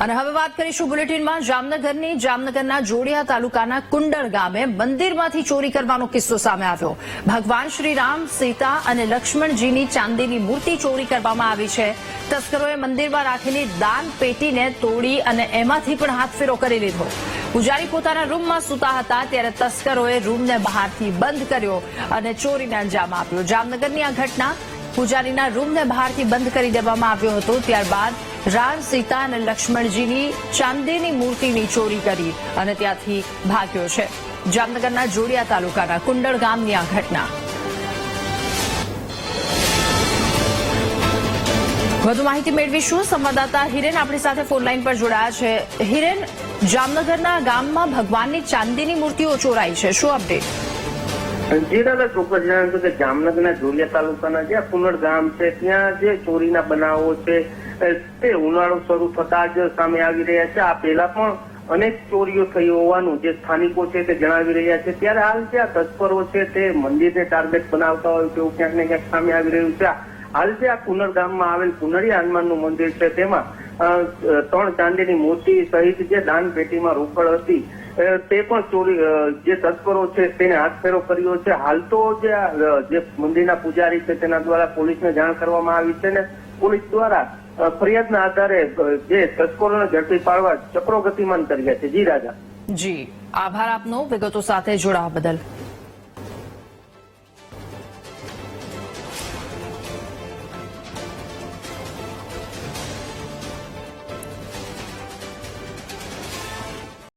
અને હવે વાત કરીશું બુલેટિનમાં. જામનગરની, જામનગરના જોડિયા તાલુકાના કુંડળ ગામે મંદિરમાંથી ચોરી કરવાનો કિસ્સો સામે આવ્યો. ભગવાન શ્રી રામ સીતા અને લક્ષ્મણજીની ચાંદીની મૂર્તિ ચોરી કરવામાં આવી છે. તસ્કરોએ મંદિરમાં રાખેલી દાન પેટીને તોડી અને એમાંથી પણ હાથફેરો કરી લીધો. પૂજારી પોતાના રૂમમાં સૂતા હતા ત્યારે તસ્કરોએ રૂમને બહારથી બંધ કર્યો અને ચોરીને અંજામ આપ્યો. જામનગરની આ ઘટના પૂજારીના રૂમને બહારથી બંધ કરી દેવામાં આવ્યો હતો. ત્યારબાદ રામ, સીતા અને લક્ષ્મણજીની ચાંદીની મૂર્તિની ચોરી કરી અને ત્યાંથી ભાગ્યો છે. જામનગરના જોડિયા તાલુકાના કુંડળ ગામની આ ઘટના. વધુ માહિતી મેળવીશું. સંવાદદાતા હિરેન આપણી સાથે ફોન લાઈન પર જોડાયા છે. હિરેન, જામનગરના ગામમાં ભગવાનની ચાંદીની મૂર્તિઓ ચોરાઈ છે. શું અપડેટ જી દાદા ચોક્કસ જણાવ્યું કે જામનગરના જોડિયા તાલુકાના જે કુનડ ગામ છે, ત્યાં જે ચોરીના બનાવો છે તે ઉનાળો શરૂ થતા જ સામે આવી રહ્યા છે. આ પહેલા પણ અનેક ચોરીઓ થઈ હોવાનું જે સ્થાનિકો છે તે જણાવી રહ્યા છે. ત્યારે હાલ જે આ તસ્કરો છે તે મંદિરને ટાર્ગેટ બનાવતા હોય તેવું ક્યાંક ને ક્યાંક સામે આવી રહ્યું છે. હાલ જે આ કુનર ગામમાં આવેલ કુનરી હનુમાનનું મંદિર છે, તેમાં ત્રણ ચાંદીની મૂર્તિ સહિત જે દાન પેટીમાં રોકડ હતી તે પણ ચોરી જે તસ્કરો છે તેને હાથફેરો કર્યો છે. હાલ તો જે જે મંદિરના પૂજારી છે તેના દ્વારા પોલીસને જાણ કરવામાં આવી છે ને પોલીસ દ્વારા ફરિયાદના આધારે જે તસ્કરોને ઝડપી પાડવા ચક્રો ગતિમાન કર્યા છે. જી રાજા. જી. આભાર આપનો. વિગતો સાથે જોડાવા બદલ.